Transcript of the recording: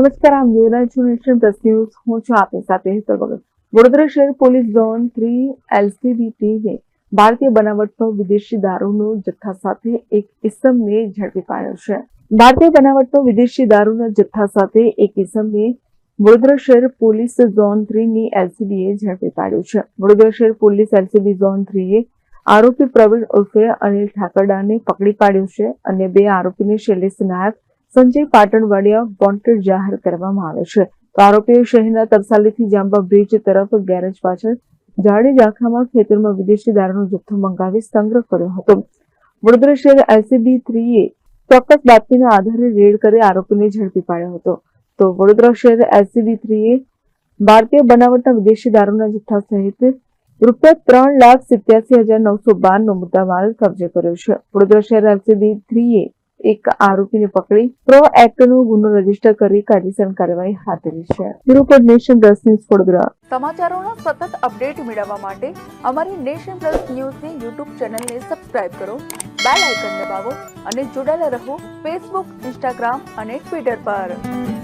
નમસ્કાર, આમ જોઈ રહ્યા પ્લસ ન્યૂઝ. હું છું આપની સાથે હેતર ભગત. વડોદરા શહેર પોલીસ ઝોન થ્રી એલસીબી ટીમે ભારતીય બનાવટનો વિદેશી દારૂનો જથ્થા સાથે એક ઇસમને ઝડપી પાડ્યો છે. ભારતીય બનાવટનો વિદેશી દારૂના જથ્થા સાથે એક ઇસમને વડોદરા શહેર પોલીસ ઝોન થ્રીની એલસીબીએ ઝડપી પાડ્યો છે. વડોદરા શહેર પોલીસ એલસીબી ઝોન થ્રીએ આરોપી પ્રવીણ ઉર્ફે અનિલ ઠાકરડાને પકડી પાડ્યો છે અને બે આરોપીને શૈલેષ નાયક સંજય પાટણવાડિયા વોન્ટેડ જાહેર કરવામાં આવે છે. તો આરોપીએ શહેરના તરસાલીથી જાંબા બ્રિજ તરફ ગેરેજ પાછળ જાડી ઝાંખામાં ખેતરમાં વિદેશી દારૂનો જથ્થો મંગાવી સંગ્રહ કર્યો હતો. વડોદરા શહેર એલસીબી થ્રીએ ચોક્કસ બાતમીના આધારે રેડ કરી આરોપીને ઝડપી પાડ્યો હતો. તો વડોદરા શહેર એલસીબી થ્રીએ ભારતીય બનાવટના વિદેશી દારૂના જથ્થા સહિત રૂપિયા ત્રણ લાખ સિત્યાસી હજાર નવસો બારનો મુદ્દામાલ કબજે કર્યો છે. વડોદરા શહેર એલસીબી થ્રીએ એક આરોપીને પકડી. પ્રો એક્ટનો ગુનો રજિસ્ટર કરી કાયદેસર કાર્યવાહી હાથ ધરી છે. For nation plus news Vadodara. સમાચારોનો સતત અપડેટ મેળવવા માટે અમારી નેશન પ્લસ ન્યૂઝની યુટ્યુબ ચેનલને સબસ્ક્રાઇબ કરો બેલ આઇકન દબાવો અને જોડાયેલા રહો ફેસબુક ઇન્સ્ટાગ્રામ અને ટ્વિટર પર.